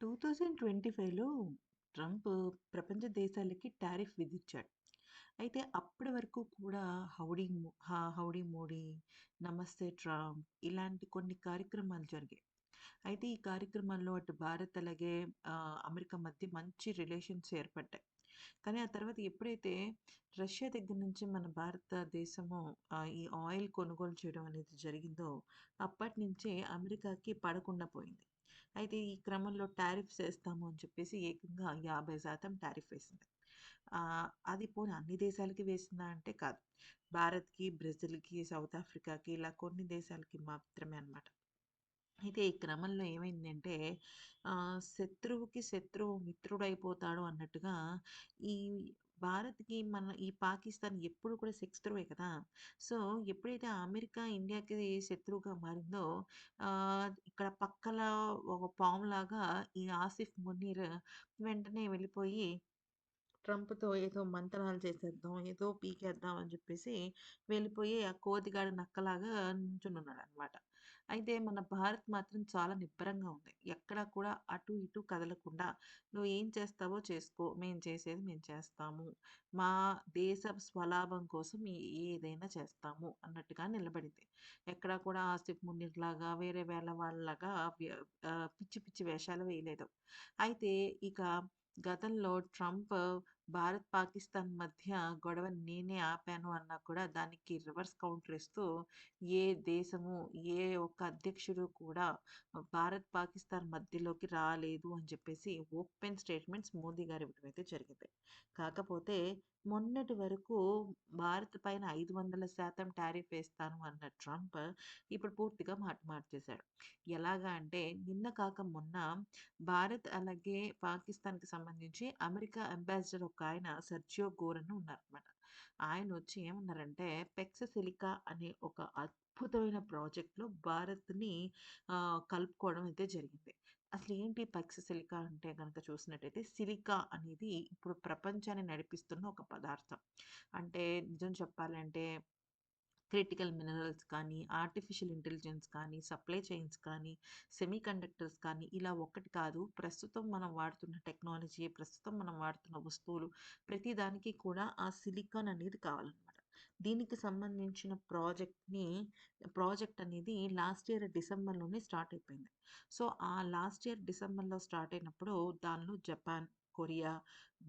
2025లో Trump ప్రపంచ దేశాలకి tariff విధించాడు. అయితే అప్పటి వరకు కూడా హౌడీ హౌడీ మోడీ, నమస్తే ట్రంప్ ఇలాంటి కొన్ని కార్యక్రమాలు జరిగాయి. అయితే ఈ కార్యక్రమాల్లో అటు భారత్ అలాగే అమెరికా మధ్య మంచి రిలేషన్స్ ఏర్పడ్డాయి. కానీ ఆ తర్వాత ఎప్పుడైతే రష్యా దగ్గర నుంచి మన భారతదేశము ఈ ఆయిల్ కొనుగోలు చేయడం అనేది జరిగిందో, అప్పటినుంచే అమెరికాకి పడకుండా పోయింది. అయితే ఈ క్రమంలో టారిఫ్ చేస్తాము అని చెప్పేసి ఏకంగా 50% టారిఫ్ వేసింది. అది పోనీ అన్ని దేశాలకి వేసిందా అంటే కాదు. భారత్‌కి, బ్రెజిల్‌కి, సౌత్ ఆఫ్రికాకి ఇలా కొన్ని దేశాలకి మాత్రమే అన్నమాట. అయితే ఈ క్రమంలో ఏమైందంటే శత్రువుకి శత్రువు మిత్రుడైపోతాడు అన్నట్టుగా ఈ భారత్‌కి మన ఈ పాకిస్తాన్ ఎప్పుడు కూడా శత్రువే కదా! సో, ఎప్పుడైతే అమెరికా ఇండియాకి శత్రువుగా మారిందో ఇక్కడ పక్కల ఒక పాములాగా ఈ ఆసిఫ్ మునీర్ వెంటనే వెళ్ళిపోయి ట్రంప్‌తో ఏదో మంతనాలు చేసేద్దాం, ఏదో పీకేద్దాం అని చెప్పేసి వెళ్ళిపోయి ఆ కోతిగాడు నక్కలాగా నుంచుని ఉన్నాడు అనమాట అయితే మన భారత్ మాత్రం చాలా నిబ్బరంగా ఉంది. ఎక్కడా కూడా అటు ఇటు కదలకుండా నువ్వు ఏం చేస్తావో చేసుకో. మేము చేసేది మేము చేస్తాము. మా దేశ స్వలాభం కోసం ఏదైనా చేస్తాము అన్నట్టుగా నిలబడింది. ఎక్కడా కూడా ఆసిఫ్ మునీర్‌లాగా వేరే వేళ వాళ్ళలాగా పిచ్చి పిచ్చి వేషాలు వేయలేదు. అయితే ఇక గతంలో ట్రంప్ భారత్, పాకిస్తాన్ మధ్య గొడవని నేనే ఆపాను అన్నా కూడా దానికి రివర్స్ కౌంటర్ ఇస్తూ ఏ దేశము, ఏ ఒక్క అధ్యక్షుడు కూడా భారత్, పాకిస్తాన్ మధ్యలోకి రాలేదు అని చెప్పేసి ఓపెన్ స్టేట్మెంట్స్ మోదీ గారు ఇవ్వడమైతే జరిగింది. కాకపోతే మొన్నటి వరకు భారత్ పైన 500% టారిఫ్ వేస్తాను అన్న ట్రంప్ ఇప్పుడు పూర్తిగా మాట మార్చేశాడు. ఎలాగా అంటే నిన్న కాక మొన్న భారత్ అలాగే పాకిస్తాన్‌కి సంబంధించి అమెరికా అంబాసిడర్ ఒక ఒక ఆయన సెర్జియో గోరన్ ఆయన వచ్చి ఏమన్నారంటే పెక్ససిలికా అనే ఒక అద్భుతమైన ప్రాజెక్ట్‌లో భారత్‌ని కలుపుకోవడం అయితే జరిగింది. అసలు అసలేంటి పెక్ససిలికా అంటే కనుక చూసినట్టయితే సిలికా అనేది ఇప్పుడు ప్రపంచాన్ని నడిపిస్తున్న ఒక పదార్థం. అంటే నిజం చెప్పాలంటే క్రిటికల్ మినరల్స్ కానీ, ఆర్టిఫిషియల్ ఇంటెలిజెన్స్ కానీ, సప్లై చైన్స్ కానీ, సెమీ కండక్టర్స్ కానీ ఇలా ఒక్కటి కాదు. ప్రస్తుతం మనం వాడుతున్న టెక్నాలజీ, ప్రస్తుతం మనం వాడుతున్న వస్తువులు ప్రతి దానికి కూడా ఆ సిలికాన్ అనేది కావాలన్నమాట. దీనికి సంబంధించిన ప్రాజెక్ట్‌ని ప్రాజెక్ట్ అనేది లాస్ట్ ఇయర్ డిసెంబర్‌లోనే స్టార్ట్ అయిపోయింది. సో, ఆ లాస్ట్ ఇయర్ డిసెంబర్‌లో స్టార్ట్ అయినప్పుడు దానిలో జపాన్, కొరియా,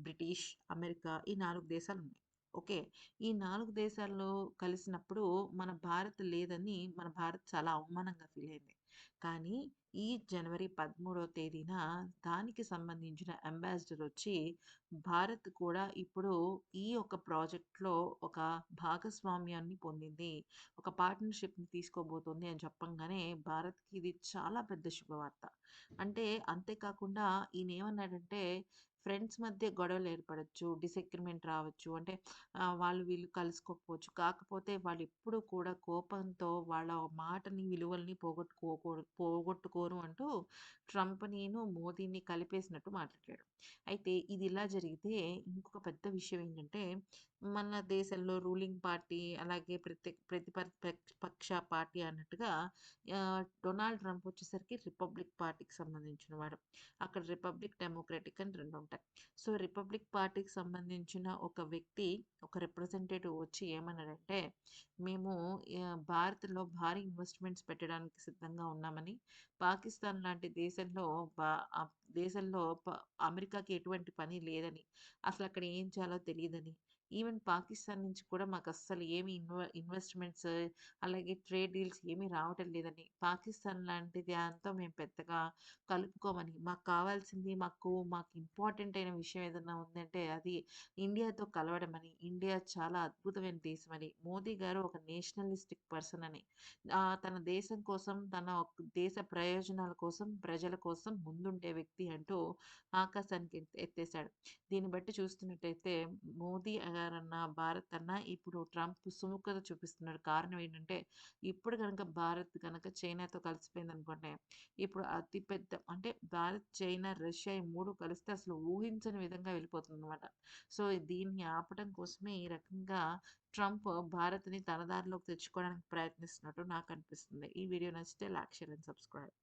బ్రిటిష్, అమెరికా ఈ నాలుగు దేశాలు ఉన్నాయి ఓకే. ఈ నాలుగు దేశాల్లో కలిసినప్పుడు మన భారత్ లేదని మన భారత్ చాలా అవమానంగా ఫీల్ అయింది. కానీ ఈ జనవరి 13వ తేదీన దానికి సంబంధించిన అంబాసిడర్ వచ్చి భారత్ కూడా ఇప్పుడు ఈ ఒక ప్రాజెక్ట్‌లో ఒక భాగస్వామ్యాన్ని పొందింది. ఒక పార్ట్నర్‌షిప్‌ని తీసుకోబోతోంది అని చెప్పంగానే భారత్‌కి ఇది చాలా పెద్ద శుభవార్త. అంటే అంతే కాకుండా ఈయనేమన్నాడంటే ఫ్రెండ్స్ మధ్య గొడవలు ఏర్పడచ్చు డిసగ్రిమెంట్ రావచ్చు. అంటే వాళ్ళు వీళ్ళు కలుసుకోకపోవచ్చు. కాకపోతే వాళ్ళు ఎప్పుడూ కూడా కోపంతో వాళ్ళ మాటని, విలువల్ని పోగొట్టుకోకూడదు పోగొట్టుకోరు అంటూ ట్రంప్ నేను మోదీని కలిపేసినట్టు మాట్లాడాడు. అయితే ఇది ఇలా జరిగితే ఇంకొక పెద్ద విషయం ఏంటంటే మన దేశంలో రూలింగ్ పార్టీ అలాగే ప్రతి ప్రతిపక్ష పార్టీ అన్నట్టుగా డొనాల్డ్ ట్రంప్ వచ్చేసరికి రిపబ్లిక్ పార్టీకి సంబంధించిన వాడు. అక్కడ రిపబ్లిక్, డెమోక్రాటిక్ అని రెండు ఉంటాయి. సో, రిపబ్లిక్ పార్టీకి సంబంధించిన ఒక వ్యక్తి, ఒక రిప్రజెంటేటివ్ వచ్చి ఏమన్నాడంటే మేము భారత్‌లో భారీ ఇన్వెస్ట్‌మెంట్స్ పెట్టడానికి సిద్ధంగా ఉన్నామని, పాకిస్తాన్ లాంటి దేశంలో బా దేశంలో ప అమెరికాకి ఎటువంటి పని లేదని, అసలు అక్కడ ఏం చేయాలో తెలియదని. ఈవెన్ పాకిస్తాన్ నుంచి కూడా మాకు అస్సలు ఏమి ఇన్వ ఇన్వెస్ట్‌మెంట్స్ అలాగే ట్రేడ్ డీల్స్ ఏమీ రావటం లేదని, పాకిస్తాన్ లాంటి దాంతో మేము పెద్దగా కలుపుకోమని, మాకు కావాల్సింది మాకు మాకు ఇంపార్టెంట్ అయిన విషయం ఏదన్నా ఉందంటే అది ఇండియాతో కలవడమని, ఇండియా చాలా అద్భుతమైన దేశమని, మోదీ గారు ఒక నేషనలిస్టిక్ పర్సన్ అని, తన దేశం కోసం, తన దేశ ప్రయోజనాల కోసం, ప్రజల కోసం ముందుండే వ్యక్తి అంటూ ఆకాశానికి ఎత్తేశాడు దీన్ని బట్టి చూస్తున్నట్టయితే మోదీ గారన్నా, భారత్ అన్నా ఇప్పుడు ట్రంప్ సుముఖత చూపిస్తున్నాడు. కారణం ఏంటంటే ఇప్పుడు కనుక భారత్ కనుక చైనాతో కలిసిపోయిందనుకోండి, ఇప్పుడు అతిపెద్ద అంటే భారత్, చైనా, రష్యా ఈ మూడు కలిస్తే అసలు ఊహించని విధంగా వెళ్ళిపోతుందన్నమాట. సో, దీన్ని ఆపటం కోసమే ఈ రకంగా ట్రంప్ భారత్‌ని తన దారిలోకి తెచ్చుకోవడానికి ప్రయత్నిస్తున్నట్టు నాకు అనిపిస్తుంది ఈ వీడియో నచ్చితే లైక్, షేర్ అండ్ సబ్స్క్రైబ్.